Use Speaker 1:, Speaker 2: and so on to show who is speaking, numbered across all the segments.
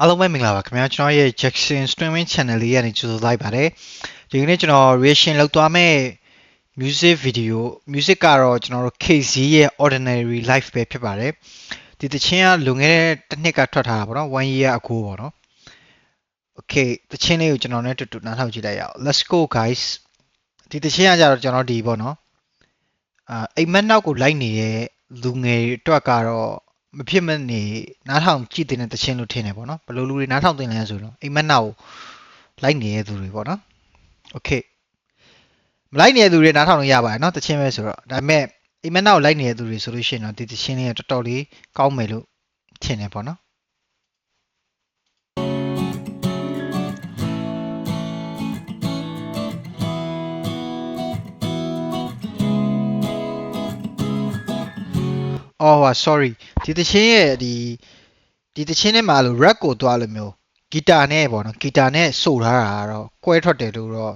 Speaker 1: အားလုံးပဲမင်္ဂလာပါခင်ဗျာကျွန်တော်ရဲ့ Jackson Streaming Channel လေးကနေကြိုဆိုလိုက်ပါတယ်ဒီကနေ့ကျွန်တော် reaction လုပ်သွားမယ့် music video music ကတော့ကျွန်တော်တို့ KZ ရဲ့ Ordinary Life ပဲဖြစ်ပါတယ်ဒီတခြင်းကလွန်ခဲ့တဲ့တစ်နှစ်ကထွက်ထားတာပေါ့နော်1 year ago ပေါ့နော် Okay တခြင်းလေးကိုကျွန်တော်နဲ့တူတူနားထောင်ကြည့်လိုက်ရအောင် Let's go guys ဒီတခြင်းကကြတော့ကျွန်တော်ဒီပေါ့နော်အာအိမ်မက်နောက်ကိုလိုက်နေတဲ့လူငယ်တွေအတွက်ကတော့ မဖြစ်မနေနားထောင်ကြည့်တဲ့တခြင်းလို့ထင်တယ်ပေါ့နော်ဘယ်လိုလူတွေနားထောင်တင်လဲဆိုတော့အိမ်မက်နောက်ကိုလိုက်နေတဲ့သူတွေပေါ့နော်โอเคမလိုက်နေတဲ့သူတွေနားထောင်လို့ရပါတယ်เนาะတခြင်းပဲဆိုတော့ဒါပေမဲ့အိမ်မက်နောက်ကိုလိုက်နေတဲ့သူတွေဆိုလို့ရှိရင်တော့ဒီတခြင်းလေးကတော်တော်လေးကောင်းမယ်လို့ထင်တယ်ပေါ့နော် အော်ဟာ sorry ဒီတခြင်းရဲ့ဒီဒီတခြင်းထဲမှာလို့ rap ကိုတွားလို့မျိုးဂီတာနဲ့ပေါ့နော်ဂီတာနဲ့ဆိုထားတာကတော့ကွဲထွက်တယ်လို့တော့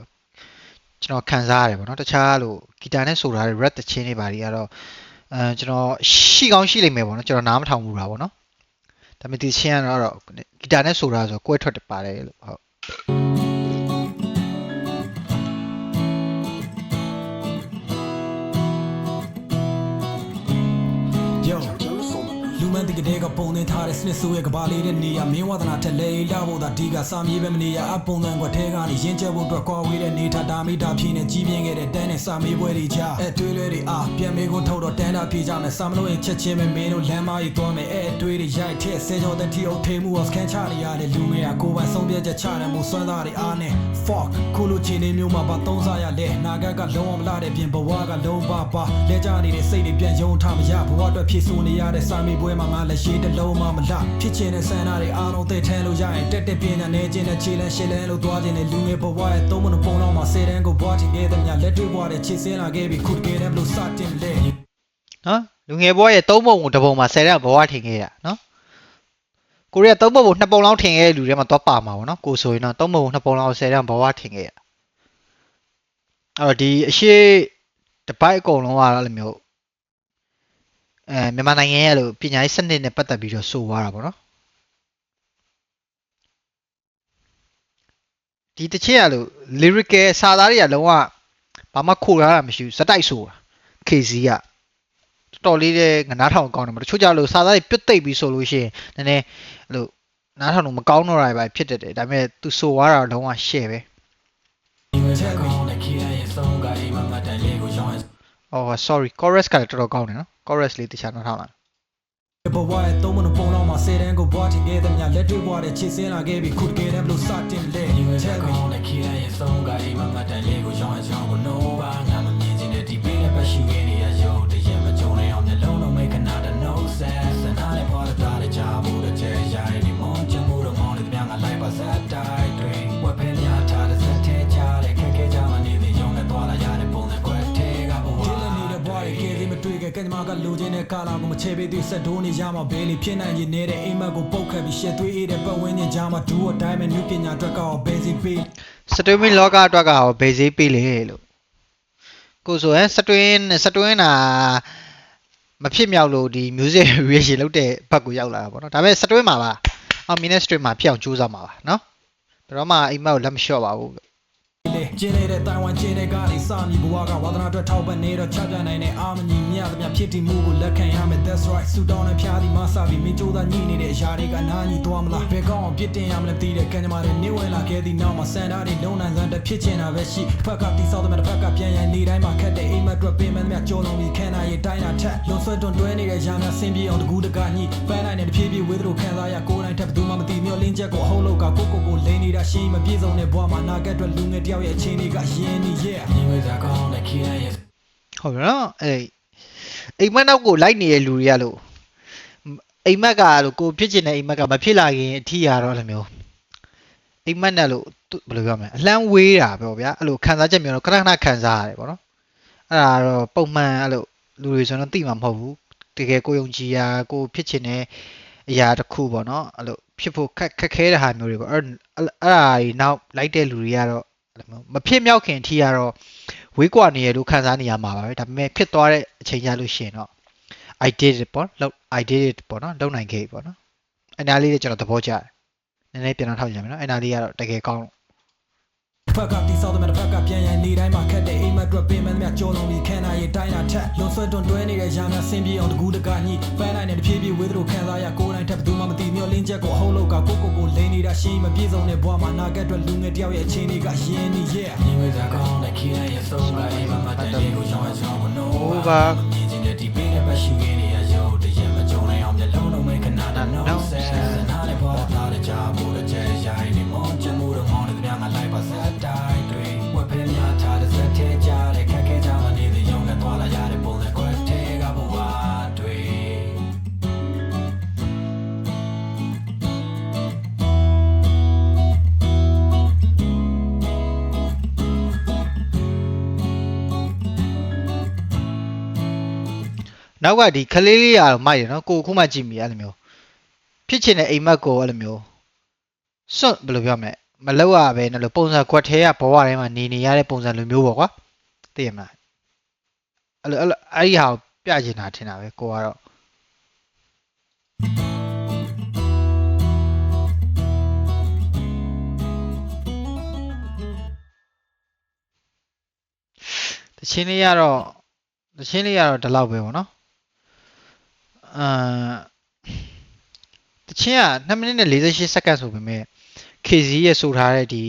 Speaker 1: ကျွန်တော်ခံစားရတယ်ပေါ့နော်တခြားလို့ဂီတာနဲ့ဆိုထားတဲ့ rap တခြင်းတွေပါတွေကတော့အဲကျွန်တော်ရှိကောင်းရှိလိမ့်မယ်ပေါ့နော်ကျွန်တော်နားမထောင်ဘူးတာပေါ့နော်ဒါပေမဲ့ဒီတခြင်းကတော့ဂီတာနဲ့ဆိုထားဆိုကွဲထွက်တယ်ပါတယ်လို့ဟုတ်
Speaker 2: Yo လူမန်တကတဲ့ကပုံနေထားတဲ့စနစ်ဆိုရဲ့ကဘာလေးတဲ့နေရမင်းဝဒနာထက်လေလာဖို့သာဒီကစာမြေးပဲမနေရအပုံစံကွက်ထဲကနေရင်းချက်ဖို့အတွက်ကွာဝေးတဲ့နေထားဒါမိတာဖြင်းနဲ့ကြီးပြင်းခဲ့တဲ့တန်းနဲ့စာမေးပွဲတွေကြားအဲတွေးလွဲတွေအားပြန်မေးခွန်းထုတ်တော့တ န်းတာပြေးကြမယ်စာမလို့ရင်ချက်ချင်းပဲမင်းတို့လမ်းမကြီးသွားမယ်အဲတွေးတွေရိုက်ထက်ဆဲကြောတဲ့တီအုပ်ထေမှုအောင်စကန်ချနေရတဲ့လူငယ်ကကိုယ်ပိုင်ဆုံးဖြတ်ချက်ချတယ်မို့စွမ်းသားတွေအားနဲ့ fuck ခုလိုချင်နေမျိုးမှာပါသုံးစားရလဲနာဂတ်ကလုံးဝမလာတဲ့ပြင်ဘဝကလုံးပါပါလဲကြနေတဲ့စိတ်တွေပြန်ယုံထားမရဘဝအတွက်ဖြစ်ဆိုနေရတဲ့စာမေးပွဲမှာငါလက်ရှိတစ်လုံးမှမလဖြစ်ချင်တဲ့ဆန္ဒတွေအားလုံးသိထဲလို့ရရင်တက်တက်ပြင်းတဲ့နေခြင်းနဲ့ခြေလန်းရှည်လန်းလို့သွားခြင်းနဲ့လူငယ်ဘဝရဲ့သုံးမနပုံလောက်မှာစေတန်းကိုဘွားချင်ခဲ့တဲ့မြလက်တွေ့ဘဝတဲ့ခြေစင်းလာခဲ့ပြီးခုတကယ်တည်းဘလို့စတင်လဲ
Speaker 1: နော်လူငယ်ဘွားရဲ့သုံးပုံကိုတစ်ပုံမှာ10ရက်ဘဝထင်ခဲ့ရနော်ကိုရီးယားသုံးပုံကိုနှစ်ပုံလောက်ထင်ခဲ့တဲ့လူတွေမှာတော့ပါမှာပေါ့နော်ကိုဆိုရင်တော့သုံးပုံကိုနှစ်ပုံလောက်10ရက်ဘဝထင်ခဲ့ရအဲ့တော့ဒီအရှိတပိုက်အကုန်လုံးကတော့အဲ့လိုမျိုးအဲမြန်မာနိုင်ငံရဲ့လို့ပညာရေးစနစ်နဲ့ပတ်သက်ပြီးတော့ဆိုသွားတာပေါ့နော်ဒီတစ်ချက်ရလို့ lyrical စာသားတွေကလုံးဝဘာမှခိုထားတာမရှိဘူးစတိုက်ဆိုတာ KZ က တော်တော်လေးတဲ့ငနားထောင်ကောင်းတယ်မတချို့ကြလို့စာသားတွေပြုတ်သိပ်ပြီးဆိုလို့ရှိရင်နည်းနည်းအဲ့လိုနားထောင်လို့မကောင်းတော့တာပဲဖြစ်တတ်တယ်ဒါပေမဲ့သူဆိုသွားတာတော့လုံးဝ share ပဲ
Speaker 2: ချက်ကောင်းတဲ့ခီးရဲ့ဆုံးကအိမ်မှာငါတိုင်လေးကိုရောင်း
Speaker 1: အော် sorry chorus ကလည်းတော်တော်ကောင်းတယ်နော် chorus လေးတခြားနားထောင်လာ
Speaker 2: ဘဝရဲ့သုံးမနပုံလောက်မှာစေတန်းကိုဘွားချင်ခဲ့တဲ့မြလက်တွေ့ဘွားတဲ့ခြေစင်းလာခဲ့ပြီးခုတကယ်တည်းဘလို့စတင်လဲချက်ကောင်းတဲ့ခီးရဲ့ဆုံးကအိမ်မှာငါတိုင်လေးကိုရောင်းချောင်းကို no ကဲကြမကလိုချင်တဲ့ကာလာကိုမချေပေးသေးစက်ဒိုးနေရမှာဘေးလီဖြစ်နိုင်ရင်နေတဲ့အိမ်မက်ကိုပုတ်ခတ်ပြီးရှက်သွေးအေးတဲ့ပတ်ဝန်းကျင်ကြားမှာဒူအတိုင်းပဲနုပညာအတွက်ကောဘေးစီပေး
Speaker 1: စတွင်းမင်းလောကအတွက်ကရောဘယ်ဈေးပေးလေလို့ကိုဆိုရင်စတွင်းစတွင်းတာမဖြစ်မြောက်လို့ဒီ music reaction လုပ်တဲ့ဘက်ကိုရောက်လာတာပေါ့နော်ဒါပေမဲ့စတွင်းမှာပါအောင် minute stream မှာဖြစ်အောင်ကြိုးစားမှာပါနော်ဘယ်တော့မှအိမ်မက်ကိုလက်မလျှော့ပါဘူး
Speaker 2: လေကျင်းနေတဲ့တိုင်ဝမ်ကျင်းတဲ့ကနေစမြည်ဘဝကဝါသနာအတွက်ထောက်ပံ့နေတော့ချပြနိုင်တဲ့အာမညီမြသမျှဖြစ်တည်မှုကိုလက်ခံရမယ် that's right ဆူတောင်းနဲ့ဖျားသည်မဆပြီးမင်းကြိုးစားညှိနေတဲ့အရာတွေကနားညီသွားမလားဘယ်ကောင်းအောင်ပြစ်တင်ရမလဲသိတဲ့ကံကြမ္မာတွေနေဝင်လာခဲ့သည့်နောက်မှာစန္ဒာတွေလုံးနိုင်စမ်းတဲ့ဖြစ်ချင်တာပဲရှိဖက်ကတိဆောက်တဲ့မဲ့တစ်ဖက်ကပြန်ရန်နေတိုင်းမှာခက်တဲ့အိမ်မက်အတွက်ပင်မသမျှကြောလုံးပြီးခံနိုင်ရင်တိုင်းတာထက်လွန်ဆွဲတွန်တွဲနေတဲ့ရာများဆင်းပြေအောင်တကူတကညှိပန်းနိုင်တဲ့တဖြည်းဖြည်းဝေးသလိုခံစားရကိုယ်တိုင်းထက်ဘယ်သူမှမသိ မျောလင်းချက်ကိုအဟုတ်လောက်ကကိုကိုကိုလိန်နေတာရှင်းမပြေဆုံးတဲ့ဘဝမှာနာကက်အတွက်လူငယ်တယောက်ရဲ့အခြေအနေကရင်းနေရဲ့ညီဝေစားကောင်းတဲ့ခီးရဲ့
Speaker 1: ဟုတ်ပြီနော်အဲ့အိမ်မက်နောက်ကိုလိုက်နေတဲ့လူတွေကလို့အိမ်မက်ကလို့ကိုဖြစ်ချင်တဲ့အိမ်မက်ကမဖြစ်လာခင်အထီရတော့လည်းမျိုးအိမ်မက်နဲ့လို့သူဘယ်လိုပြောမလဲအလန်းဝေးတာပြောဗျာအဲ့လိုခံစားချက်မျိုးတော့ခဏခဏခံစားရတယ်ပေါ့နော်အဲ့ဒါတော့ပုံမှန်အဲ့လိုလူတွေဆိုတော့သိမှာမဟုတ်ဘူးတကယ်ကိုယုံကြည်ရာကိုဖြစ်ချင်တဲ့ အရာတစ်ခုပေါ့နော်အဲ့လိုဖြစ်ဖို့ခက်ခက်ခဲတဲ့ဟာမျိုးတွေပေါ့အဲ့အဲ့အဲ့ဒါကြီးနောက်လိုက်တဲ့လူတွေကတော့အဲ့လိုမျိုးမဖြစ်မြောက်ခင်အထီရတော့ဝေးကွာနေရလို့ခံစားနေရမှာပါပဲဒါပေမဲ့ဖြစ်သွားတဲ့အချိန်ကြလို့ရှိရင်တော့ I did it ပေါ့လောက် I did it ပေါ့နော်လုပ်နိုင်ခဲ့ပြီပေါ့နော်အဲ့ဒါလေးတွေကျွန်တော်သဘောကျတယ်နည်းနည်းပြန်တော့ထောက်ကြမယ်နော်အဲ့နာလေးကတော့တကယ်ကောင်းလို့
Speaker 2: ဖက်ကတီဆောက်တဲ့မဲ့ဖက်ကပြန်ရန်နေတိုင်းမှာခက်တဲ့အိမ်မက်အတွက်ပင်မမြကြော်လုံးပြီးခန္ဓာရဲ့တိုင်းတာထက်လွန်ဆွဲတွန်တွဲနေတဲ့ရာများဆင်းပြေအောင်တကူတကညှိပန်းနိုင်တဲ့တဖြည်း မသိမျောလင်းချက်ကိုအဟုတ်လောက်ကကိုကိုကိုလိန်နေတာရှင်းမပြေဆုံးတဲ့ဘဝမှာနာကက်အတွက်လူငယ်တယောက်ရဲ့အခြေအနေကရင်းနေရဲ့ညီဝေစားကောင်းတဲ့ခီးလိုက်ရဲ့ဆုံးကအိမ်မှာမတန်လေးကိုရောင်းချောင်းမနိုးမြင်ချင်းတဲ့ဒီပင်းနဲ့ပတ်ရှိနေရ
Speaker 1: နောက်ကဒီခလေးလေးရတော့မိုက်တယ်နော်ကိုခုမှကြည့်မိအဲ့လိုမျိုးဖြစ်ချင်တဲ့အိမ်မက်ကိုအဲ့လိုမျိုးစွန့်ဘယ်လိုပြောမလဲမလောက်ရပဲနော်လို့ပုံစံကွက်ထဲကဘဝထဲမှာနေနေရတဲ့ပုံစံလိုမျိုးပေါ့ကွာသိရမလားအဲ့လိုအဲ့လိုအဲ့ဒီဟာကိုပြချင်တာထင်တာပဲကိုကတော့တချင်းလေးကတော့တချင်းလေးကတော့ဒီလောက်ပဲပေါ့နော် အာတချင်းက2မိနစ်နဲ့48စက္ကန့်ဆိုပေမဲ့ KZ ရဲ့ဆိုထားတဲ့ဒီ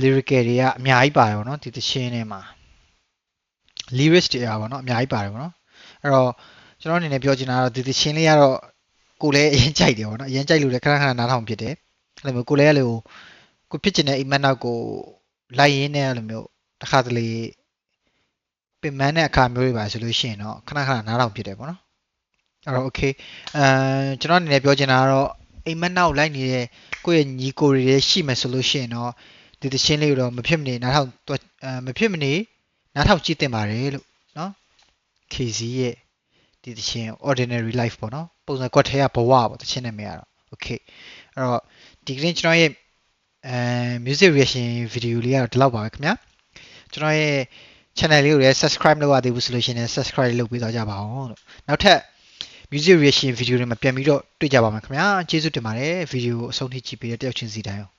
Speaker 1: lyrical တွေကအများကြီးပါတယ်ပေါ့နော်ဒီတချင်းထဲမှာ lyrics တွေอ่ะပေါ့နော်အများကြီးပါတယ်ပေါ့နော်အဲ့တော့ကျွန်တော်အနေနဲ့ပြောချင်တာကတော့ဒီတချင်းလေးကတော့ကိုယ်လည်းအရင်ကြိုက်တယ်ပေါ့နော်အရင်ကြိုက်လို့လည်းခဏခဏနားထောင်ဖြစ်တယ်အဲ့လိုမျိုးကိုယ်လည်းအဲ့လိုကိုဖြစ်ချင်တဲ့အိမ်မက်နောက်ကိုလိုက်ရင်းနဲ့အဲ့လိုမျိုးတစ်ခါတလေပင်မတဲ့အခါမျိုးတွေပါဆိုလို့ရှိရင်တော့ခဏခဏနားထောင်ဖြစ်တယ်ပေါ့နော် အဲ့တော့ okay အဲကျွန်တော်အနေနဲ့ပြောချင်တာကတော့အိမ်မက်နောက်လိုက်နေတဲ့ကိုယ့်ရဲ့ညီကိုတွေရှိမယ်ဆိုလို့ရှိရင်တော့ဒီသချင်းလေးကိုတော့မဖြစ်မနေနားထောင်တွက်အဲမဖြစ်မနေနားထောင်ကြည့်တင်ပါတယ်လို့နော် KZ ရဲ့ဒီသချင်း ordinary life ပေါ့နော်ပုံစံကွက်ထဲကဘဝပေါ့သချင်းနာမည်ကတော့ okay အဲ့တော့ဒီကနေ့ကျွန်တော်ရဲ့အဲ music reaction video လေးကတော့ဒီလောက်ပါပဲခင်ဗျာကျွန်တော်ရဲ့ channel လေးကိုလည်း subscribe လုပ်ရသေးဘူးဆိုလို့ရှိရင်လည်း subscribe လုပ်ပေးသွားကြပါအောင်လို့နောက်ထပ် music reaction video တွေမှာပြန်ပြီးတော့တွေ့ကြပါမယ်ခင်ဗျာကျေးဇူးတင်ပါတယ် video ကိုအဆုံးထိကြည့်ပေးတဲ့တယောက်ချင်းစီတိုင်းအောင်